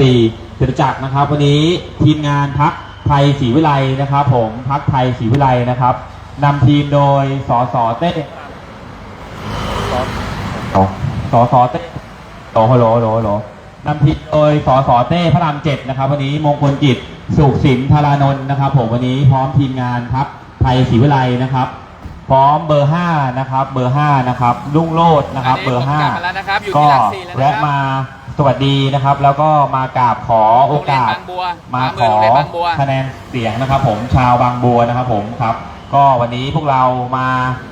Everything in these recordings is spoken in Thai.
สี่จตุจักรนะครับ วันนี้ทีมงานพักไทยศรีวิไลนะครับ ผมพักไทยศรีวิไลนะครับนำทีมโดยสอสอเต้สอสอเต้โอ้โหโหลโหลโหลนำทีมโดยสอสอเต้พระรามเจ็ดนะครับ วันนี้มงคลกิจสุขสินธารานนท์นะครับ ผมวันนี้พร้อมทีมงานพักไทยศรีวิไลนะครับ พร้อมเบอร์ห้านะครับ เบอร์ห้านะครับ รุ่งโรจน์นะครับ เบอร์ห้าก็แล้วนะครับแวะมา สวัสดีนะครับ แล้วก็มากราบขอโอกาสโรงเรียนบางบัวมาขขวาอมือโรงเรียนบางบัวคะแนนเสียงนะครับ ผมชาวบางบัวนะครับ ผมครับ ก็วันนี้พวกเรามา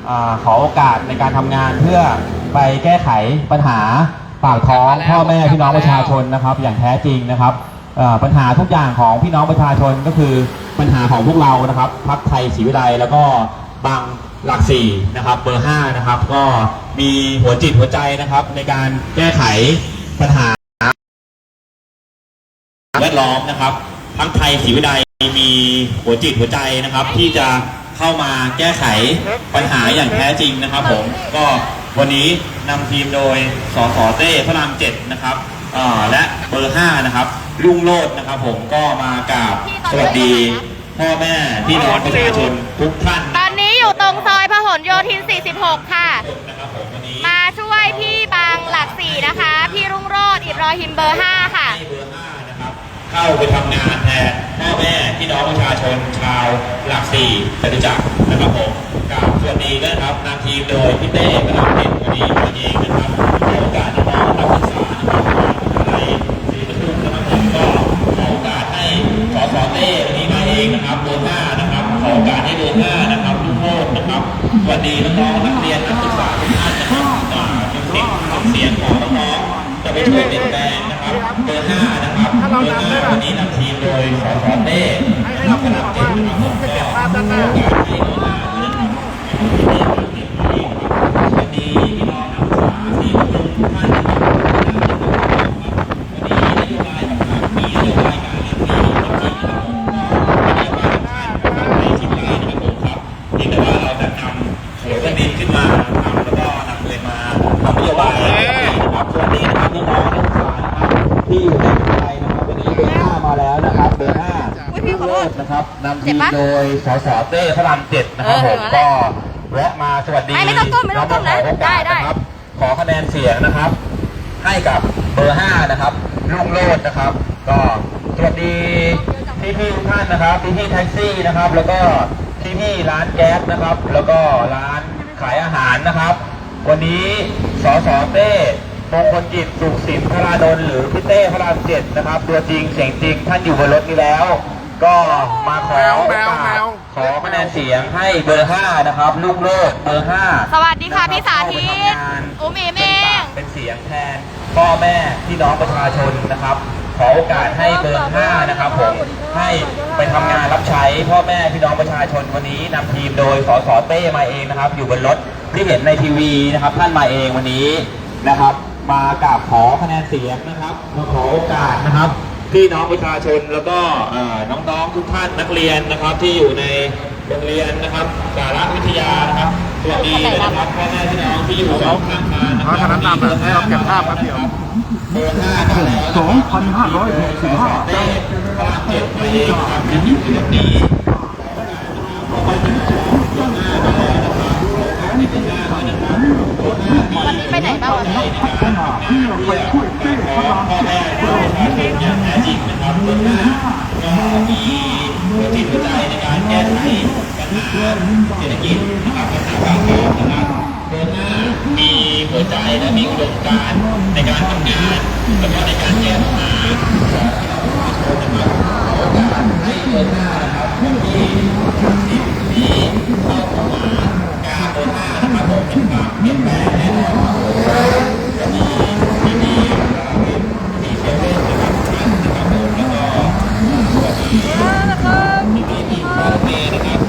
อาขอโอกาสในการทำงานเพื่อไปแก้ไขปัญหาปากท้องพ่อแม่พี่น้องประชาชนนะครับ อย่างแท้จริงนะครับเอ่อปัญหาทุกอย่างของพี่น้องประชาชนก็คือปัญหาของพวกเรานะครับพักไทยศรีวิไลแล้วก็บางหลักสี่นะครับเบอร์ห้านะครับ ก็มีหัวจิตหัวใจนะครับในการแก้ไข ปัญหาแวดล้อมนะครับทั้งไทยศรีวิไลมีหัวจิตหัวใจนะครับ ที่จะเข้ามาแก้ไขปัญหาอย่างแท้จริงนะครับ ผมก็วันนี้นำทีมโดยสสเต้พระรามเจ็ดนะครับอ่าและเบอร์ห้านะครับรุ่งโรจน์นะครับ ผมก็มากราบสวัสดี พ่อแม่พี่น้องประชาชนทุกท่านตอนนี้อยู่ตรงซอยพหลโยธิน 46 ค่ะนะครับผมวันนี้มาช่วยพี่บาง หลักสี่นะคะ พี่รุ่งโรจน์อิบรอฮิมเบอร์5ค่ะ ให้เบอร์ห้านะครับ เข้าไปทำงานแทนพ่อแม่พี่น้องประชาชนชาวหลักสี่จตุจักรนะครับผมกราบสวัสดีด้วยนะครับนำทีมโดยพี่เต้ประดับเด็กวันนี้มาเองนะครับโอกาสน้องๆนักศึกษานะครับอะไรศรีปทุมนะครับผมก็ขอโอกาสให้สสเต้วันนี้มาเองนะครับเบอร์ห้านะครับขอโอกาสให้เบอร์ห้านะครับลูกโทษนะครับสวัสดีน้องๆนักเรีย ยงของน้องๆจะไปช่วยเปลี่ยนแปลงนะครับเบอร์ห้านะครับเบอร์ห้าวันนี้นำทีมโดยสสเต้นะครับคณะเจ็ดนะครับผมก็ขอโอกาสให้เบอร์ห้าด้วยนะครับ โดยสสเต้พระรามเจ็ดนะครับเอผอมเออก็แวะมาสวัสดีไม่ไม่ต้องก้มไม่ต้องก้มนะน้ๆขอโอกาสได้ได้นะครับขอคะแนนเสียงนะครับ ให้กับเบอร์ห้านะครับลุงโลดนะครับ ก็สวัสดีพี่พี่ๆทุกท่านนะครับพี่พี่ๆแท็กซี่นะครับ แล้วก็พี่พี่ๆร้านแก๊สนะครับ แล้วก็ร้านขายอาหารนะครับ วันนี้สสเต้มงคลจิตสุขสินพระราดลหรือพี่เต้พระรามเจ็ดนะครับ ตัวจริงเสียงจริงท่านอยู่บนรถนี้แล้ว ก็มาขอโอกาสขอคะแนนเสียงให้เบอร์ห้านะครับ ลูกโลดเบอร์ห้าสวัสดีค่ะพี่สาธิตเข้ไปทำงานอุ๋มอิ๋มเองเป็นเสียงแทนพ่อแม่พี่น้องประชาชนนะครับ ขอโอกาสให้เบอร์ห้านะครับผมให้ไปทำงานรับใช้พ่อแม่พี่น้องประชาชนวันนี้นำทีมโดยสสเต้มาเองนะครับ อยู่บนรถที่เห็นในทีวีนะครับท่านมาเองวันนี้นะครับ มากราบขอคะแนนเสียงนะครับมาขอโอกาสนะครับ พี่น้องประชาชนแล้วก็น้องๆทุกท่านนักเรียนนะครับที่อยู่ในโรงเรียนนะครับสารวิทยานะครับสวัสดีนะครับพ่อแม่พี่น้องที่อยู่สองข้างทางนะคเพราะรับฉะนั้นนำแบบให้เราเก็บภาพแป๊บเดียวสองพันห้าร้อยหกสิบห้าเต้เจ็ดมาเองครับที่อยู่ในวันนี้วันนี้ไปไหนบ้างวะพัฒนาเพื่อไปช่วยเต้พระรามพ่อแม่พี่น้องประชาชนอย่างแท้จริงนะครับเบอร์ห้าก็มีหัวจิน ไขปัญหาเศรษฐกิจนะครับปัญหาปากท้องนะครับเบอร์ห้ามีหัวใจและมีอุดมการในการทำงานแล้วก็ในการแก้ปัญหาของพี่น้องประชาชนนะครับขอโอกาสให้เบอร์ห้านะครับที่ที่ที่เข้ามาการเบอร์ห้านะครับผมเป็นการเปลี่ยนแปลงแน่นอนจะมีที่มีมีเซเว่นนะครับท่านนะครับผมแล้วก็สวัสดีพี่พี่ที่คาราเต้นะครับ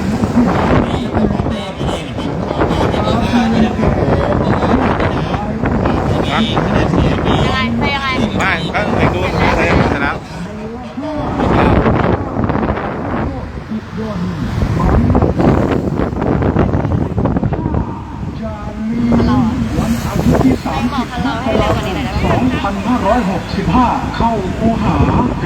มีคาราเต้มาเองนะครับขอการที่เบอร์ห้าด้วยนะครับโอ้โหเบอร์ห้าด้วยนะมีคะแนนเสียงมี ยังไงไปยังไง ไม่ก็ไปดู เข้าคูหา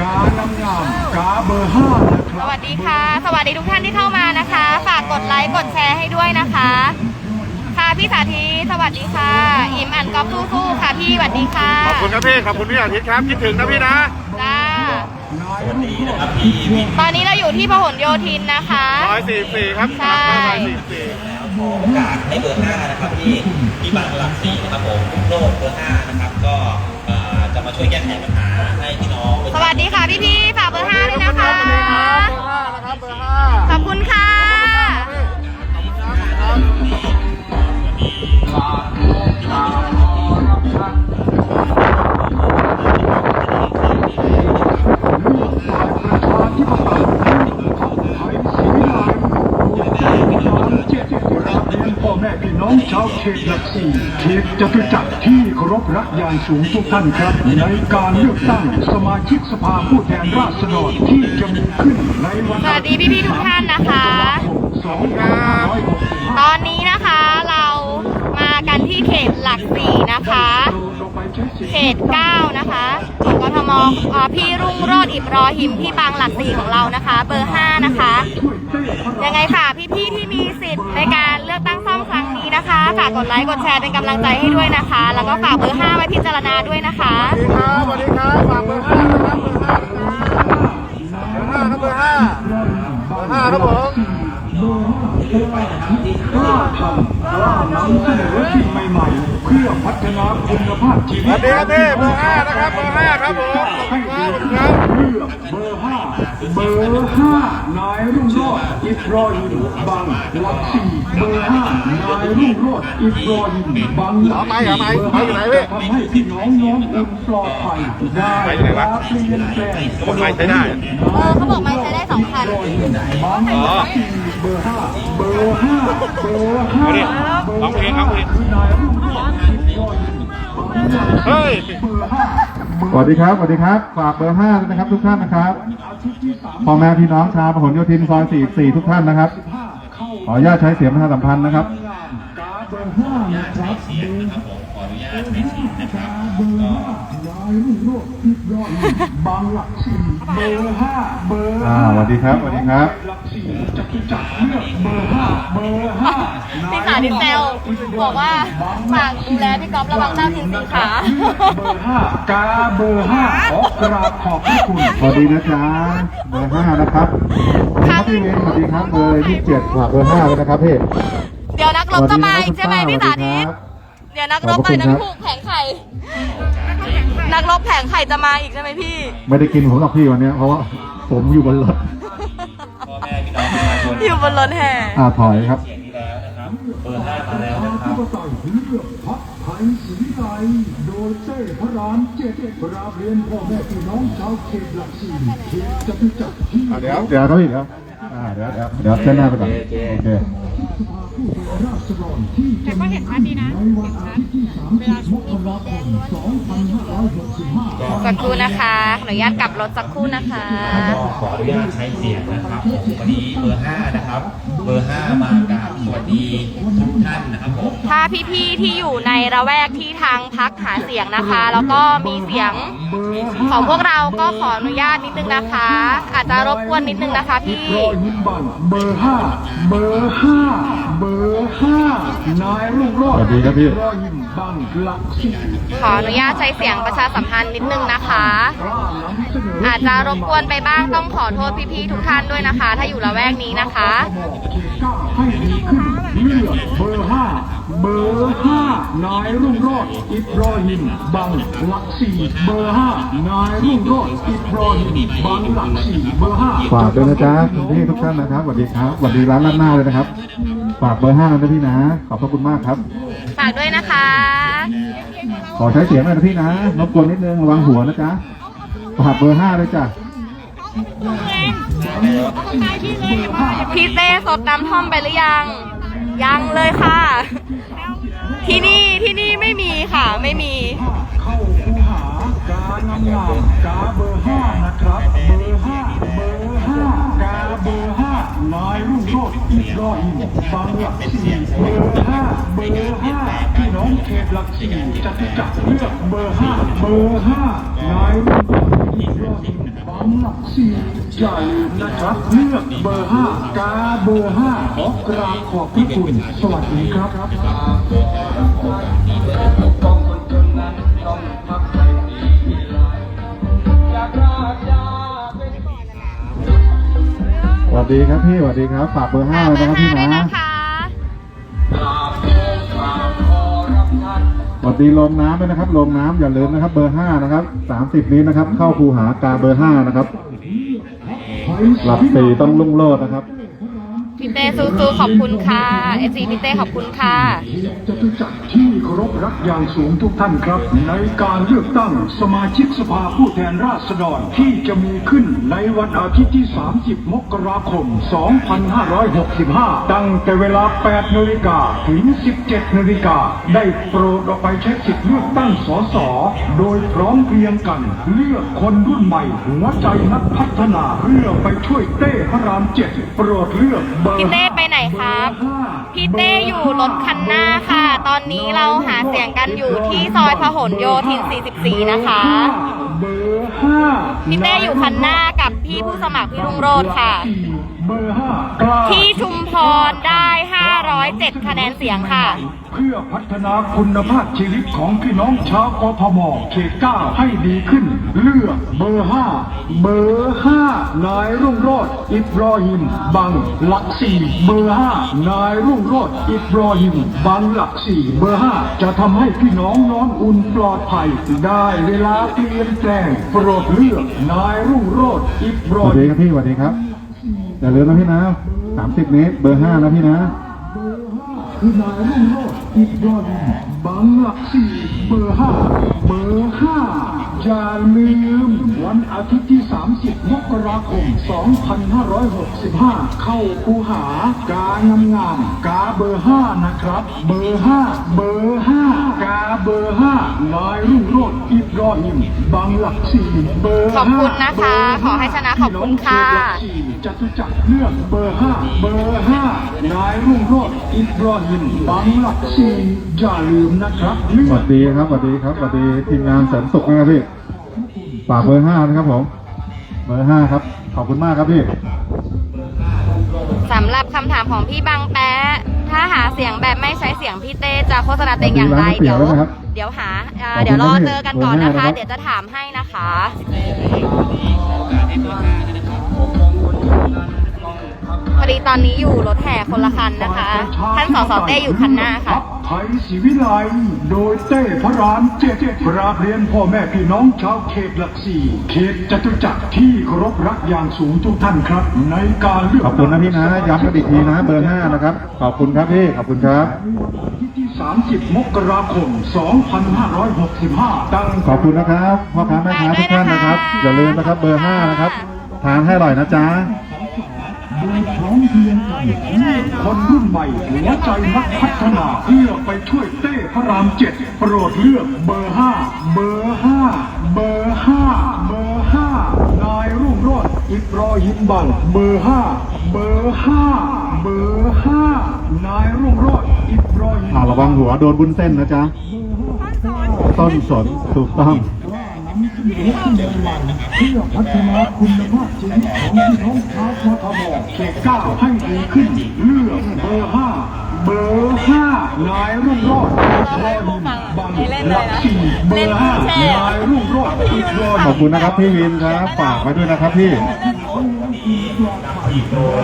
กานำงามกาเบอร์ห้านะค ส รับ วัสดีค่ะ สวัสดีทุกท่านที่เข้ามานะคะ ฝากกดไลค์กดแชร์ให้ด้วยนะคะ ค่ะพี่สาธิตสวัสดีค่ะ อิมอันก๊อฟสู้ๆค่ะพี่สวัสดีค่ะ ขอบคุณครับพี่ ขอบคุณ พี่อาทิตย์ครับคิดถึงนะพี่นะจ้าสวัสดีนะครับพี่วินตอนนี้เราอยู่ที่พหลโยธินนะคะ ร้อยสี่สี่ครับใช่ ร้อยสี่สี่ขอโอกาสให้เบอร์ห้านะครับพี่พี่บังหลักสี่นะครับผมรุ่งโรจน์เบอร์ห้านะครับ ก็เอ่อจะมาช่วยแก้ไขปัญหาให้พี่น้องสวัสดีค่ะพี่พี่ๆฝากเบอร์ห้าด้วยนะคะเบอร์ห้านะครับเบอร์ห้าขอบคุณค่ะประชาธิปไตยไทยศรีวิไลย์เจ็ดรับเรียน พ่อแม่พี่น้องชาวเขตหลักสี่เขตจตุจักรที่เคารพรักอย่างสูงทุกท่านครับ ในการเลือกตั้งสมาชิกสภาผู้แทนราษฎรที่จะมีขึ้นในวันสวัสดีพี่ๆทุกท่านนะคะสองพันห้าร้อยหกสิบห้าตอนนี้นะคะเรามากันที่เขตหลักสี่นะคะ เขต 9 นะคะของกทมพี่รุ่งโรจน์อิบรอหิมที่บางหลักสี่ของเรานะคะ เบอร์ 5 นะคะ ยังไงค่ะ พี่ๆที่มีสิทธิ์ในการเลือกตั้งซ่อมครั้งนี้นะคะฝากกดไลค์กดแชร์เป็นกำลังใจให้ด้วยนะคะ แล้วก็ฝากเบอร์ 5 ไว้พิจารณาด้วยนะคะสวัสดีครับสวัสดีครับฝากเบอร์ห้านะครับเบอร์ห้านะครับเบอร์ห้าครับเบอร์ห้าเบอร์ห้าครับผม กล้าทำกล้านำเสนอสิ่งใหม่ๆ เพื่อพัฒนาคุณภาพชีวิตสดีครับพี่เบอร์ห้านะครับเบอร์ห้าครับผมขอบให้คุณคดีรับเลือกเบอร์ห้าเบอร์ห้านายรุ่งโรจน์อิบรอฮิมบางหลักสี่เบอร์ห้านายรุ่งโรจน์อิบรอฮิมบางหลักสี่เอาไมค์เอาไมค์เอาอยู่ไหนพี่ทำให้พี่น้องน้องอุ่นปลอดภัยได้ไปอยู่ไหนวะรับเปลี่ยนแปลงเขาบอกไมค์ใช้ได้เออเขาบอกไม้ใช้ได้สองพันบางหลักสี่ เบอร์ห้าเบอร์ห้าเบอร์ห้าเอาดิร้องเพลงร้องเพลงเฮ้ยเบอร์ห้าสวัสดีครับสวัสดีครับ ฝากเบอร์ห้านะครับ ทุกท่านนะครับพ่อแม่พี่น้องชาวพหลโยธินซอย44ทุกท่านนะครับ ขออนุญาตใช้เสียงประชาสัมพันธ์นะครับกาเบอร์ห้านะครับเสียงนะครับผมขออนุญาตใช้เสียงนะครับ เบอร์ห้านายรุ่งโรจน์อิบรอฮิมบางหลักสี่เบอร์ห้าเบอร์อ่าสวัสดีครับสวัสดีครับหลักสี่จะจัดเลือกเบอร์ห้าเบอร์ห้าพี่ขาดิเซลบอกว่าฝากดูแลพี่ก๊อฟระวังเจ้าทินสีขาเบอร์ห้ากาเบอร์ห้าขอกราบขอบพระคุณสวัสดีนะจ๊ะเบอร์ห้านะครับสวัสดีครับพี่เวนสวัสดีครับเบอร์ยี่สิบเจ็ดฝากเบอร์ห้าด้วยนะครับพี่เดี๋ยวนักรบจะมาอีกใช่ไหมสวัสดีพี่นะสาคุณธิตป้าเดี๋ยวนักรบไปนักผูกแผงไข่ นักรบแผงไข่จะมาอีกใช่ไหมพี่ ไม่ได้กินผมหรอกพี่วันเนี้ยเพราะว่าผมอยู่บนรถพ่อแม่พี่น้องประชาชนอยู่บนรถแห่อ่าถอยครับ เสียงนี้แล้วนะครับเบอร์ห้ามาแล้วนะคธิรับ ปไตยเลือกพักไทยศรีวิไลย์โดยเต้พระรามเจ็ดกราบเรียนพ่อแม่พี่น้องชาวเขตหลักสี่เขตจตุจักรที่ อะเดี๋ยว เดี๋ยวครับพี่เดี๋ยว อ่าเดี๋ยวเดี๋ยวเดี๋ยวเส้นหน้าไปก่อนโอเคสภาผู้แทนราษฎรที่จะมีขึ้นในวันอาทิตย์ที่30มกราคม2565สักครู่นะคะขออนุญาตกลับรถสักครู่นะคะ ก็ขออนุญาตใช้เสียงนะครับผมวันนี้เบอร์ห้านะครับ เบอร์ห้ามากราบสวัสดีทุกท่านนะครับผม ถ้าพี่ๆที่อยู่ในระแวกที่ทางพักหาเสียงนะคะ แล้วก็มีเสียงของพวกเราก็ขออนุญาตนิดนึงนะคะ อาจจะรบกวนนิดนึงนะคะพี่รอยยิ้มบังเบอร์ห้าเบอร์ห้าเบอร์ห้านายรุ่งโรจน์สวัสดีครับพี่ รอยยิ้มบังหลักสี่ขออนุญาตใช้เสียงประชาสัมพันธ์นิดนึงนะคะ กล้านำเสนออาจจะรบกวนไปบ้างต้องขอโทษพี่ๆทุกท่านด้วยนะคะ ถ้าอยู่ละแวกนี้นะคะ เขตเก้าให้ดีขึ้นเลือกเบอร์ห้า เบอร์ห้านายรุ่งโรจน์อิบรอฮิมบังหลักสี่เบอร์ห้านายรุ่งโรจน์อิบรอฮิมบังหลักสี่เบอร์ห้าฝากด้วยนะจ๊ะคุณพี่ทุกท่านนะครับสวัสดีครับสวัสดีร้านล้าดหน้าเลยนะครับ ฝากเบอร์ห้านะพี่นะ ขอบพระคุณมากครับ ฝากด้วยนะคะ ขอใช้เสียงหน่อยนะพี่นะรบกวนนิดนึงระวังหัวนะจ๊ะฝากเบอร์ห้าเลยจ้ะพี่เต้สดน้ำท่อมไปหรือยัง ยังเลยค่ะ ที่นี่ที่นี่ไม่มีค่ะไม่มี เข้าคูหาการนำหลักกาเบอร์ห้านะครับ เบอร์ห้า นายรุ่งโรจน์อิบรอฮิมบังหลักสี่เบอร์ห้าเบอร์ห้าพี่น้องเขตหลักสี่จตุจักเลือกเบอร์ห้าเบอร์ห้านายรุ่งโรจน์บางหลักสี่อย่าลืมนะครับเลือกเบอร์ห้ากาเบอร์ห้าขอกราบขอบพระคุณสวัสดีครับ ดีครับพี่สวัสดีครับ ฝากเบอร์ห้าฝากเลยเบอนะครับร์ห้าพี่ด้วยนะนะคะสวัสดีลงน้ำด้วยนะครับลงน้ำอย่าลืมนะครับ เบอร์ห้านะครับสามสิบนี้นะครับ เข้าคูหากาเบอร์ห้านะครับ หลักสี่ต้องลุ่งโลดนะครับ พี่เต้สู้ๆขอบคุณค่ะเอซีพี่เต้ขอบคุณค่ะจตุจักรที่เคารพรักอย่างสูงทุกท่านครับ ในการเลือกตั้งสมาชิกสภาผู้แทนราษฎรที่จะมีขึ้นในวันอาทิตย์ที่ 30 มกราคม 2565 ตั้งแต่เวลา 8นาฬิกาถึง 17นาฬิกาได้โปรดออกไปใช้สิทธิ์เลือกตั้งสสโดยพร้อมเพรียงกัน เลือกคนรุ่นใหม่หัวใจนักพัฒนาเพื่อไปช่วยเต้พระรามเจ็ดโปรดเลือกบพี่เต้ไปไหนครับ พี่เต้อยู่รถคันหน้าค่ะ ตอนนี้เราหาเสียงกันอยู่ที่ซอยพหลโยธิน 44 นะคะเบอร์ห้าพี่เต้อยู่คันหน้ากับพี่ผู้สมัครพี่รุ่งโรจน์ค่ะเบอร์ห้ากล้าที่ชุมพรได้ 507 คะแนนเสียงค่ะ เพื่อพัฒนาคุณภาพชีวิตของพี่น้องชาวกทมเขตเก้าให้ดีขึ้น เลือกเบอร์ห้าเบอร์ห้านายรุ่งโรจน์อิบรอฮิม บังหลักสี่เบอร์ห้านายรุ่งโรจน์อิบรอฮิม บังหลักสี่เบอร์ห้าจะทำให้พี่น้องนอนอุ่นปลอดภัย ได้เวลาเปลี่ยนแปลงโปรดเลือกนายรุ่งโรจน์อิบรอสวัสดีครับพี่สวัสดีครับอย่าลืมนะพี่นะสามสิบเมตรเบอร์ห้านะพี่นะ คือนายรุ่งโรจน์อิบรอฮิมบังหลักสี่เบอร์ห้าเบอร์ห้า อย่าลืม วันอาทิตย์ที่ 30 มกราคม 2565 เข้าคูหากางามงามๆกาเบอร์ห้านะครับ เบอร์ห้าเบอร์ห้ากาเบอร์ห้านายรุ่งโรจน์อิบรอฮิมบังหลักสี่เบอร์ห้าขอบคุณนะคะ ขอให้ชนะขอบคุณค่ะจตุจักรเลือกเบอร์ห้าเบอร์ห้านายรุ่งโรจน์อิบรอฮิมบังหลักสี่อย่าลืมนะครับเลืสอวักสดีครับสวัสดีครับสวัสดีทีมงานเสริมสุขนะครับพี่ ฝากเบอร์ห้านะครับผม เบอร์ห้าครับ ขอบคุณมากครับพี่ สำหรับคำถามของพี่บางแป๊ะ ถ้าหาเสียงแบบไม่ใช้เสียงพี่เต้จะโฆษณาเต็งอย่างไรร้านก๋วยเตี๋เดี๋ยยววด้วยนะครับเดี๋ยวหาเอ่อขอบคุณเดี๋ยวรอนะพี่เจอกันก่อนนะเบอร์ห้าคะนะครับเดี๋ยวจะถามให้นะคะ พอดีตอนนี้อยู่รถแห่คนละคันนะคะ ท่านสสเต้อยู่คันหน้าค่ะไทยศรีวิไลโดยเต้พระรามเจ็ดกราบเรียนพ่อแม่พี่น้องชาวเขตหลักสี่เขตจตุจักรที่เคารพรักอย่างสูงทุกท่านครับ ในการเลือกขอบคุณนะพี่นะย้ำกันอีกทีนะเบอร์ห้านะครับ ขอบคุณครับพี่ขอบคุณครับที่30 มกราคม 2565 ตั้งขอบคุณนะครับพ่อค้าแม่ค้าทุกท่านนะครับอย่าลืมนะครับเบอร์ห้านะครับทานให้อร่อยนะจ๊ะ โดยพร้อมเพรียงกันเลือกคนรุ่นใหม่หัวใจนักพัฒนาเพื่อไปช่วยเต้พระรามเจ็ดโปรดเลือกเบอร์ห้าเบอร์ห้าเบอร์ห้าเบอร์ห้านายรุ่งโรจน์อิบรอฮิมบังเบอร์ห้าเบอร์ห้าเบอร์ห้านายรุ่งโรจน์อิบรอฮิมอ่าระวังหัวโดนบุญเส้นนะจ๊ะต้นสนถูกต้อง เพื่อพัฒนาคุณภาพชีวิตของพี่น้องชาวกทมเขตเก้าให้ดีขึ้น เลือกเบอร์ห้าเบอร์ห้านายรุ่งโรจน์อิบรอฮิมบังหลักสี่เบอร์ห้านายรุ่งโรจน์อิบรอฮิมขอบคุณนะครับพี่วินครับฝากไว้ด้วยนะครับพี่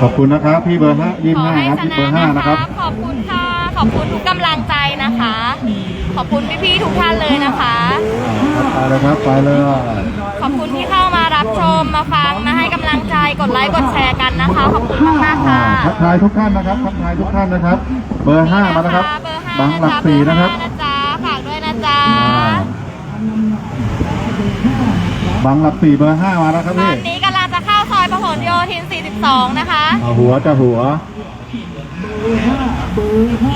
ขอบคุณนะครับพี่เบอร์ห้ายี่ห้าให้ครับชเบอร์ห้านะครับขอบคุณค่ะขอบคุณทุกกำลังใจ ขอบคุณพี่ๆทุกท่านเลยนะคะ ไปเลยครับไปเลยขอบคุณที่เข้ามารับชมมาฟังมาให้กำลังใจกดไลค์กดแชร์กันนะคะ ขอบคุณมากๆอ่าค่ะ ทักทายทุกท่านนะครับทักทายทุกท่านนะครับ เบอร์ห้ามานะครับเบอร์ห้าบางหลักสี่นะครับเบอห้านะจ๊ะฝากด้วยนะจ๊ะบางหลักสี่เบอร์ห้ามาแล้วครับตอพี่นนี้กำลังจะเข้าซอยพหลโยธิน 42 นะคะเอาหัวจะหัว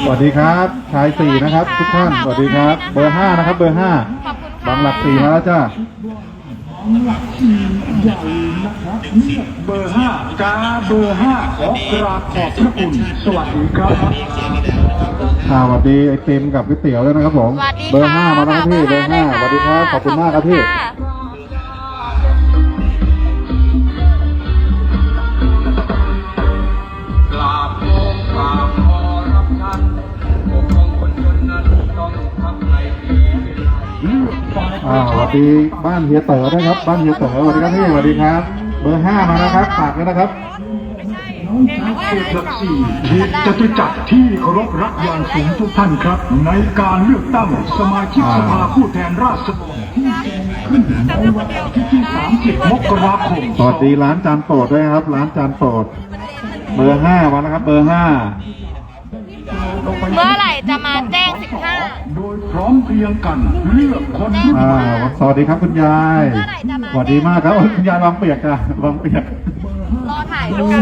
สวัสดีครับ ชายสี่นะครับ ทุกท่าน สวัสดีครับ เบอร์ห้านะครับ เบอร์ห้าขอบคุณค่ะบางหลักสี่มาแล้วจ้าเบอร์ห้ากาเบอร์ห้าขอกราบขอบพระคุณสวัสดีครับอ่าสวัสดีไอติมกับก๋วยเตี๋ยวด้วยนะครับผมสวัสดีค่ะเบอร์ห้ามาแล้วครับพี่ เบอร์ห้าลยสวัสดีครับ ขอบคุณมากครับพี่ วัสดีบ้านเฮียเต๋อด้วยครับ บ้านเฮียเต๋อสวัสดีครับพี่สวัสดีครับ เบอร์ห้ามาแล้วครับฝากด้วยนะครับเขตหลักสี่เขตจตุจักรที่เคารพรักอย่างสูงทุกท่านครับ ในการเลือกตั้งสมาชิกสภาผู้แทนราษฎรที่จะมีขึ้นในวันอาทิตย์ที่30มกราคมสวัสดีร้านจานโปรดด้วยครับ ร้านจานโปรดเบอร์ห้ามาแล้วครับ เบอร์ห้า เมื่อไหร่จะมาแจ้ง โดยพร้อมเพรียงกันเลือกคนรุ่นอ่าใหม่สวัสดีครับคุณยายเมื่อไหร่จะมา สวัสดีมากครับโอ้ยคุณยายวังเปียกจ้ะวังเปียก15รอถ่ายรูป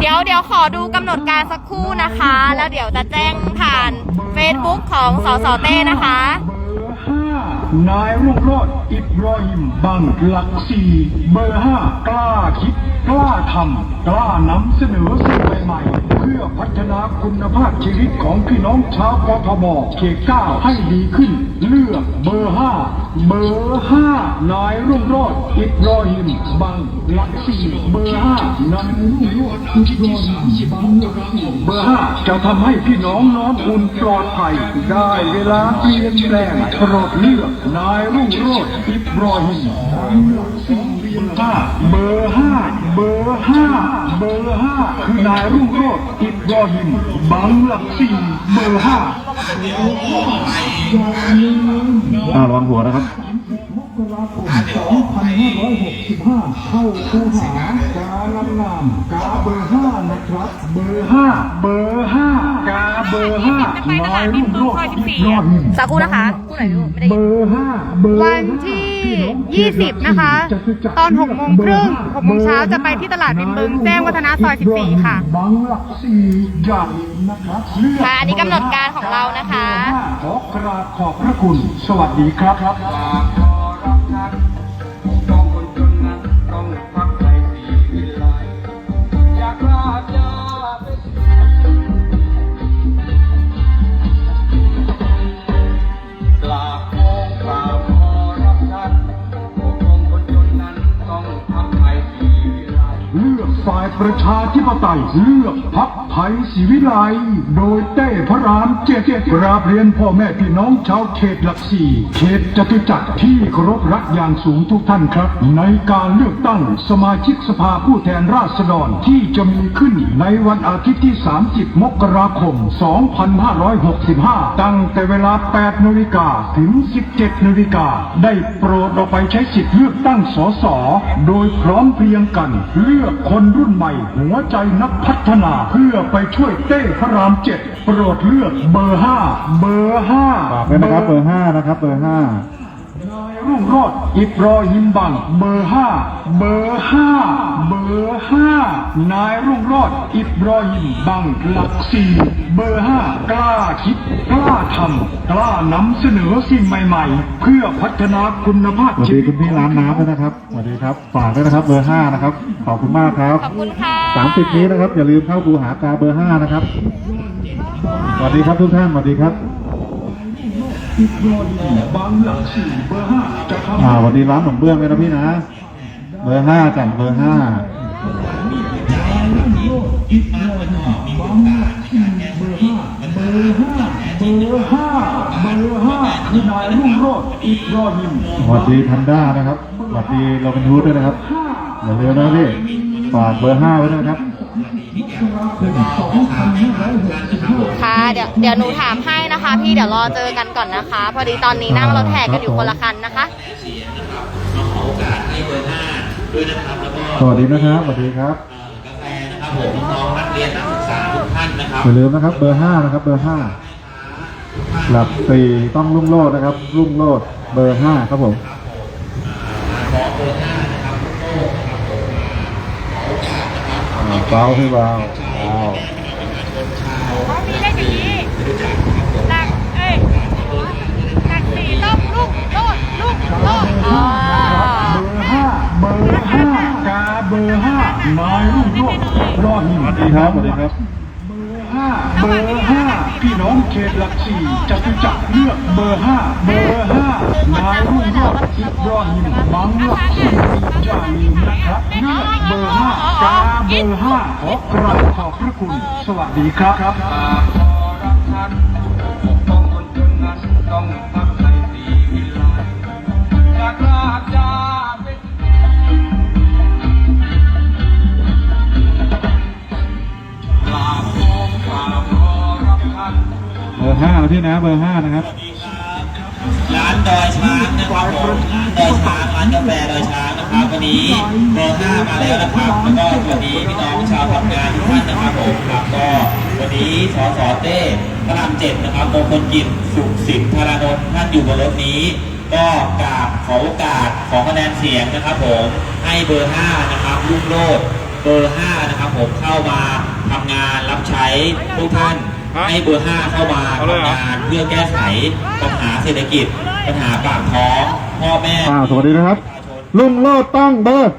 เดี๋ยวเดี๋ยวขอดูกำหนดการสักครู่นะคะ แล้วเดี๋ยวจะแจ้งผ่าน Facebook ของสสเต้นะคะเบอร์ห้า นายรุ่งโรจน์อิบรอฮิมบังหลักสี่เบอร์ห้ากล้าคิด กล้าทำกล้านำเสนอสิ่งใหม่ๆ เพื่อพัฒนาคุณภาพชีวิตของพี่น้องชาวกทมเขตเก้าให้ดีขึ้น เลือกเบอร์ห้าเบอร์ห้านายรุ่งโรจน์อิบรอฮิมบังหลักสี่เบอร์ห้านายรุ่งโรจน์อิบรอฮิมบังหลักสี่เบอร์ห้าจะทำให้พี่น้องนอนอุ่นปลอดภัยได้เวลาเปลี่ยนแปลงโปรดเลือกนายรุ่งโรจน์อิบรอฮิมบังหลักสี่เบอร์ห้าเบอร์ห้าเบอร์ห้าคือนายรุ่งโรจน์อิบรอฮิมบังหลักสี่เบอร์ห้าอ่าระวังหัวนะครับ 2565 เข้าคูหากางามงามกาเบอร์ห้านะครับ เบอร์ห้าเบอร์ห้ากาเบอร์ห้านายรุ่งโรจน์อิบรอฮิมสักครู่นะคะครู่ไหนดูไม่ได้เบยินอร์ห้าเบอร์วันที่ 20 นะคะ ตอน6โมงครึ่ง6โมงเช้าจะไปที่ตลาดริมบึง แจ้งวัฒนะซอย 14 ค่ะบังหลักสี่อย่าลืมนะครับเลือกค่ะอันนี้กำหนดการของเรานะคะขอกราบขอบพระคุณ สวัสดีครับก ฝ่ายประชาธิปไตยเลือกพักไทยศรีวิไลโดยเต้พระรามเจ็ดกราบเรียนพ่อแม่พี่น้องชาวเขตหลักสี่เขตจตุจักรที่เคารพรักอย่างสูงทุกท่านครับ ในการเลือกตั้งสมาชิกสภาผู้แทนราษฎรที่จะมีขึ้นในวันอาทิตย์ที่ 30 มกราคม 2565 ตั้งแต่เวลา 8นาฬิกาถึง 17นาฬิกาได้โปรดออกไปใช้สิทธิ์เลือกตั้งสสโดยพร้อมเพรียงกัน เลือกคนรุ่นใหม่ หัวใจนักพัฒนาเพื่อไปช่วยเต้พระรามเจ็ดโปรดเลือกเบอร์ห้าเบอร์ห้าฝากด้วยนะครับเบอร์ห้านะครับเบอร์ห้า รุ่งโรจน์อิบรอฮิมบัง เบอร์ห้าเบอร์ห้าเบอร์ห้านายรุ่งโรจน์อิบรอฮิมบังหลักสี่เบอร์ห้ากล้าคิด กล้าทำกล้านำเสนอสิ่งใหม่ๆ เพื่อพัฒนาคุณภาพสวัสชีดีวิตคุณพี่ร้านน้ำด้วยนะครับสวัสดีครับฝากด้วยนะครับเบอร์ห้านะครับขอบคุณมากครับขอบคุณค่ะ สามสิบนี้นะครับอย่าลืมเข้าคูหากาเบอร์ห้านะครับสวัสดีครับทุกท่านสวัสดีครับบังหลักสี่เบ อร์ห้าจะทำอ่าสวัสดีร้านขนมเบื้องเลยนะพี่นะ เบอร์ห้าจันเบอร์ห้าเบอร์ห้าเบอร์ห้าเบอร์ห้าคือนายรุ่งโรจน์อิบรอฮิมสวัสดีทันด้านะครับ สวัสดีโรบินฮูดด้วยนะครับอย่าลืมนะพี่ ฝากเบอร์ห้าไว้ด้วยนะครับ ค่ะเดี๋ยวเดี๋ยวหนูถามให้นะคะพี่เดี๋ยวรอเจอกันก่อนนะคะ พอดีตอนนี้นั่งรถแห่กันอยู่คนละคันนะคะสวัสดีนะครับสวัสดีครับกาแฟนะครับผมน้องนักเรียนนักศึกษาทุกท่านนะครับอย่าลืมนะครับเบอร์ห้านะครับเบอร์ห้าหลับสี่ต้องรุ่งโรจน์นะครับ รุ่งโรจน์เบอร์ห้าครับผมอ่า เบาพี่เบาเบาเขามีเลขอย่างนี้หลักเอ้ยหลักสี่ต้องลูกโลดลูกโลดอ๋อเบอร์ห้าเบอร์ห้ากาเบอร์ห้านายรุ่งโรจน์อิบรอฮิมสวัสดีครับสวัสดีครับ ห้าเบอร์ห้าพี่น้องเขตหลักสี่จตุจักเลือกเบอร์ห้าเบอร์ห้านายรุ่งโรจน์อิบรอฮิมบังลักสี่อย่าลืมนะครับเลือกเบอร์ห้ากาเบอร์ห้าขอกราบขอบพระคุณ สวัสดีครับ พี่นะเบอร์ห้านะครับ ร้านดอยช้างนะครับผมร้านดอยช้างร้านกาแฟดอยช้างนะครับวันนี้เบอร์ห้ามาแล้วนะครับแล้วก็สวัสดีพี่น้องชาวทำงานทุกท่านนะครับผมครับก็วันนี้สสเต้พระรามเจ็ดนะครับมงคลกิจสุขสิทธิ์ธารานนท์ท่านอยู่บนรถนี้ ก็กราบขอโอกาสขอคะแนนเสียงนะครับผมให้เบอร์ห้านะครับลุงโลดเบอร์ห้านะครับผมเข้ามาทำงานรับใช้ทุกท่าน ให้เบอร์ห้าเข้ามาเอาเลยเหรอทำงานเพื่อแก้ไขปัญหาเศรษฐกิจ ปัญหาปากท้องพ่อแม่อ่าสวัสดีนะครับ ลุงโลดต้องเบอร์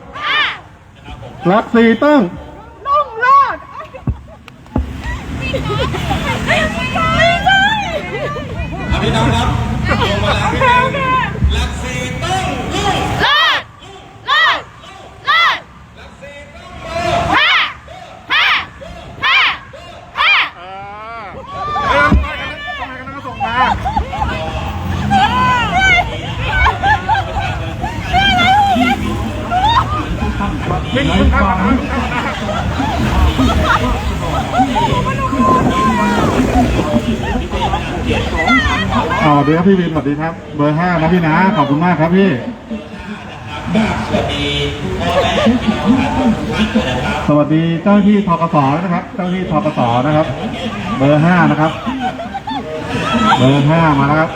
หลักสี่ต้องลุงรอดไม่ใช่ไม่ใช่ครับพี่น้องครับลงมาแล้ว โอเคโอเค หลักสี่ต้องลูก เลิศเลิศเลิศห้าห้าห้าห้า เออเฮ้ยต้องให้กันต้องให้กันก็ส่งมา วิ่งขึ้นข้างมาข้างมาอ่าสวัสดีครับพี่วินสวัสดีครับ เบอร์ห้านะพี่นะ ขอบคุณมากครับพี่สวัสดีเลยนะครับสวัสดีเจ้าที่ทกสนะครับ เจ้าหน้าที่ทกสนะครับ เบอร์ห้านะครับ เบอร์ห้ามาแล้วครับ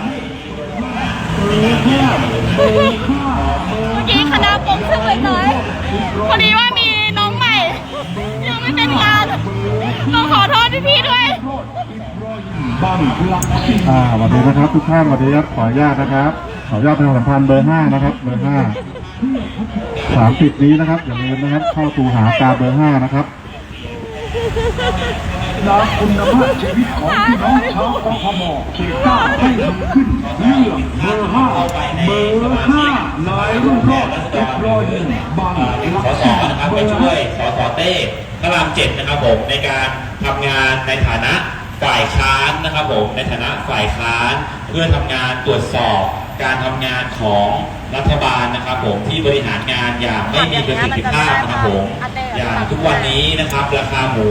พอดีว่ามีน้องใหม่ ยังไม่เป็นงานต้องขอโทษพี่ๆด้วยบังหลักสี่อ่าสวัสดีนะครับทุกท่านสวัสดีครับขออนุญาตนะครับ ขออนุญาตประชาสัมพันธ์เบอร์ห้านะครับเบอร์ห้าสามสิบนี้นะครับอย่าลืมนะครับ เข้าตูหากาเบอร์ห้านะครับ นาคุณภาพชีวิตของพี่น้องชาวกทมเขตเก้าให้ดีขึ้นเลือกเบอร์ห้าเบอร์ห้านายรุ่งโรจน์เอ็ดรอยบังหลัสกสสี่นะครับไปช่วยสสเต้พระรามเจ็ดนะครับผมในการทำงานในฐานะฝ่ายค้านนะครับผมในฐานะฝ่ายค้านเพื่อทำงานตรวจสอบการทำงานของรัฐบาลนะครับผมที่บริหารงานอย่างไม่มีประสิทธิภาพนะครับผม อย่างทุกวันนี้นะครับ ราคาหมู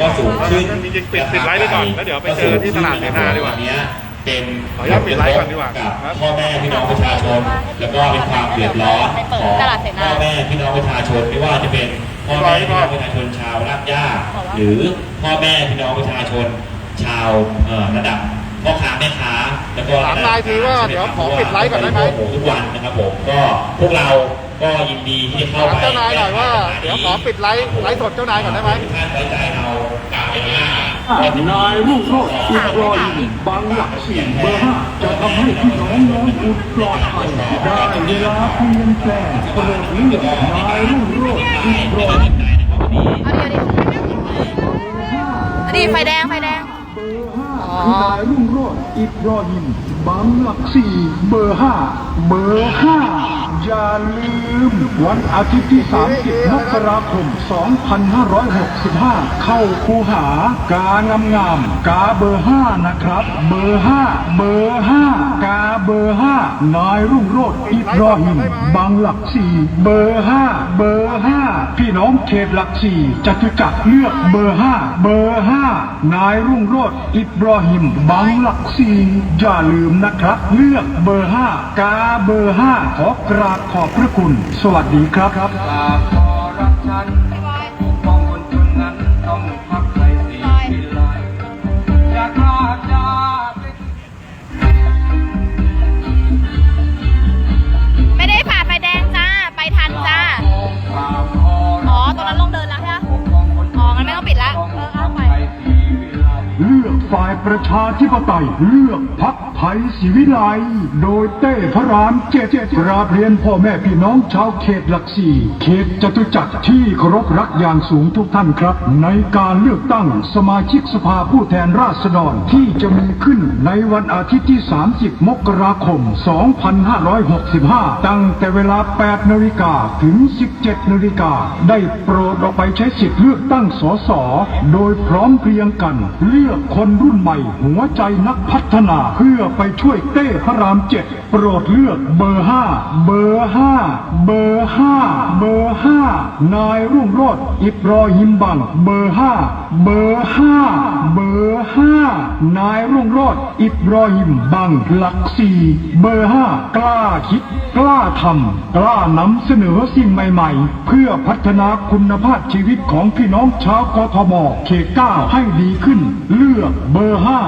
ก็สูงขึ้นจริงๆปิดปิดไลฟ์ไว้ก่อนแล้วเดี๋ยวไปเจอที่ตลาดเสนาดีกว่าวันนี้เป็นขออนุญาตปิดไลฟ์ก่อนดีกว่ากับพ่อแม่พี่น้องประชาชน แล้วก็เป็นความเดือดร้อนของพ่อแม่พี่น้องประชาชนไม่ว่าจะเป็นพ่อแม่พี่น้องประชาชนชาวรากหญ้าหรือพ่อแม่พี่น้องประชาชน ชาวเอ่อระดับพ่อค้าแม่ค้าแล้วก็ถามนายทีว่าเดี๋ยวขอปิดไลฟ์ก่อนได้ไหมโโทุกวันนะครับผมก็พวกเรา ก็ยินดีที่จะเข้าถามไปเจ้านายหน่อยว่าเดี๋ยวขอปิดไลฟ์ไลฟ์สดเจ้านายก่อนได้ไหมทุกท่านไว้ใจเรากล่าวเป็นหน้า นายรุ่งโรจน์เอ็ดรอยนบังหลักสี่เบอร์ห้าจะทำให้พี่น้องน้องอุดปลอดภัยได้เวลาเปลี่ยนแปลงโปรดเลือกนายรุ่งโรจน์เอ็ดรอยนเอาดิเอาดิเอาดิไฟแดงไฟแดงคือนายรุ่งโรจน์อิบรอฮิมบังหลักสี่เบอร์ห้าเบอร์ห้า อย่าลืม วันอาทิตย์ที่ 30 มกราคม 2565 เข้าคูหากางามงามกาเบอร์ห้านะครับ เบอร์ห้าเบอร์ห้ากาเบอร์ห้านายรุ่งโรจน์อิบรอฮิมบังหลักสี่เบอร์ห้าเบอร์ห้าพี่น้องเขตหลักสี่จตุจักรเลือกเบอร์ห้าเบอร์ห้านายรุ่งโรจน์อิบรอฮิมบังหลักสี่อย่าลืมนะครับ เลือกเบอร์ห้ากาเบอร์ห้าขอกราบขอบพระคุณ สวัสดีครับายประชาธิปไตยเลือกพักไทยศิวิไลโดยเต้พระรามเจ็ดกราบเรียนพ่อแม่พี่น้องชาวเขตหลักสี่เขตจตุจักรที่เคารพรักอย่างสูงทุกท่านครับ ในการเลือกตั้งสมาชิกสภาผู้แทนราษฎรที่จะมีขึ้นในวันอาทิตย์ที่ 30 มกราคม 2565 ตั้งแต่เวลา 8 นาฬิกาถึง 17 นาฬิกา ได้โปรดออกไปใช้สิทธิ์เลือกตั้งสส โดยพร้อมเพรียงกัน เลือกคนรุ่นใหม่หัวใจนักพัฒนาเพื่อไปช่วยเต้พระรามเจ็ดโปรดเลือกเบอร์ห้าเบอร์ห้าเบอร์ห้าเบอร์ห้านายรุ่งโรจน์อิบรอฮิมบังเบอร์ห้าเบอร์ห้าเบอร์ห้านายรุ่งโรจน์อิบรอฮิมบังหลักสี่เบอร์ห้ากล้าคิด กล้าทำกล้านำเสนอสิ่งใหม่ ๆ เพื่อพัฒนาคุณภาพชีวิตของพี่น้องชาวกทมเขตเก้าให้ดีขึ้น เลือกเบอร์ห้า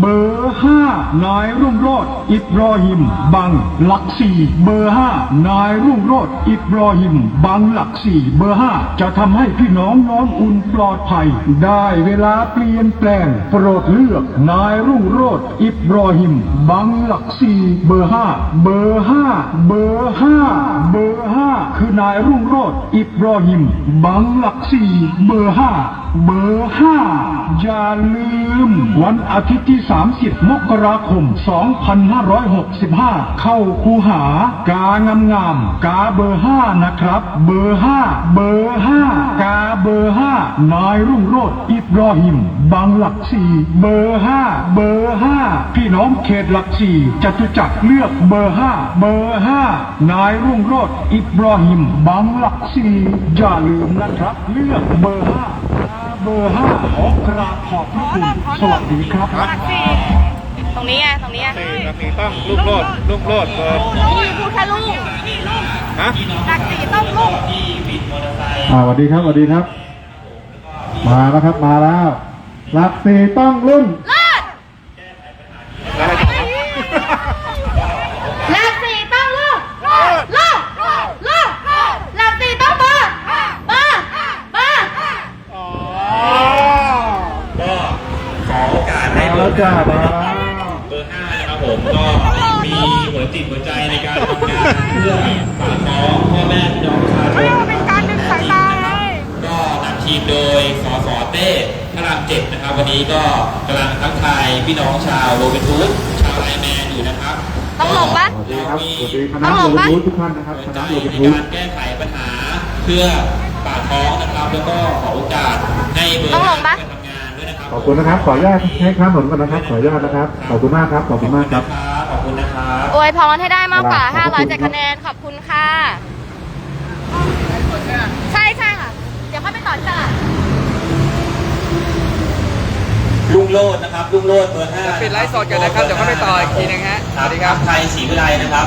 เบอร์ห้านายรุ่งโรจน์อิบรอฮิม บังหลักสี่เบอร์ห้านายรุ่งโรจน์อิบรอฮิม บังหลักสี่เบอร์ห้าจะทำให้พี่น้องน้อนอุ่นปลอดภัย ได้เวลาเปลี่ยนแปลง โปรดเลือกนายรุ่งโรจน์อิบรอฮิม บังหลักสี่เบอร์ห้าเบอร์ห้าเบอร์ห้าเบอร์ห้าคือนายรุ่งโรจน์อิบรอฮิม บังหลักสี่เบอร์ห้าเบอร์ห้าอย่าลืมวันอาทิตย์ที่ 30 มกราคม 2565 เข้าคูหากางามงามกาเบอร์ห้านะครับ เบอร์ห้าเบอร์ห้ากาเบอร์ห้านายรุ่งโรจน์อิบรอฮิมบังหลักสี่เบอร์ห้าเบอร์ห้าพี่น้องเขตหลักสี่จตุจักรเลือกเบอร์ห้าเบอร์ห้านายรุ่งโรจน์อิบรอฮิมบังหลักสี่อย่าลืมนะครับ เลือกเบอร์ห้า บอร์ห้าขอกราบขอบพระคุณสวัสดีครับหลักสี่ตรงนี้ไงตรงนี้ไงสี่หลักสี่ต้องลูกโลดลูกโลดเบอร์ลูกพูดแค่ลูกฮะหลักสี่ต้องลูกอ่าสวัสดีครับสวัสดีครับ มาแล้วครับมาแล้วหลักสี่ต้องรุ่น เลิศ แล้วอะไรต่อครับ หลักสี่ต้องลูกลูกลูกหลักสี่ต้องเบอร์เบอร์เบอร์ อ๋อ ก็ขอโอกาสให้ มา เบอ แล้ว ร์ จ้าห้ามาแล้วเบอร์ห้านะครับผมก็มีหัวจิตหัวใจในการทำงานเพื่อปากท้องพ่อแม่พี่น้องประชาชเฮ้ยนมันเป็นการดึงสายตาเลยก็นำทีมโดยสสเต้พระรามเจ็ดนะครับ วันนี้ก็กำลังทักทายพี่น้องชาวโรบินทูดชาวไลน์แมนอยู่นะครับต้องลงปะสวัสดีครับสวัสดีคณะโรบินทูธทุกท่านนะครับคเปิดใจณะโรบินในทูธการแก้ไขปัญหาเพื่อปากท้องนะครับ แล้วก็ขอโอกาสให้เบอร์ต้องลงปะไปทำงา ขอบคุณนะครับ ขออนุญาตให้ข้ามถนนก่อนนะครับ ขออนุญาตนะครับ ขอบคุณมากครับ ขอบคุณมากครับ ขอบคุณนะครับอวยพรให้ได้มากกว่าครับขอบคุณ507คะแนน ขอบคุณค่ะ ใช่ใช่ค่ะ เดี๋ยวค่อยไปต่อที่ตลาดลุงโลดนะครับ ลุงโลดเบอร์ห้าปิดไลฟ์สดกันนะครับ เดี๋ยวเข้าไปต่ออีกทีนึงฮะ สวัสดีครับ ไทยศรีวิไลนะครับ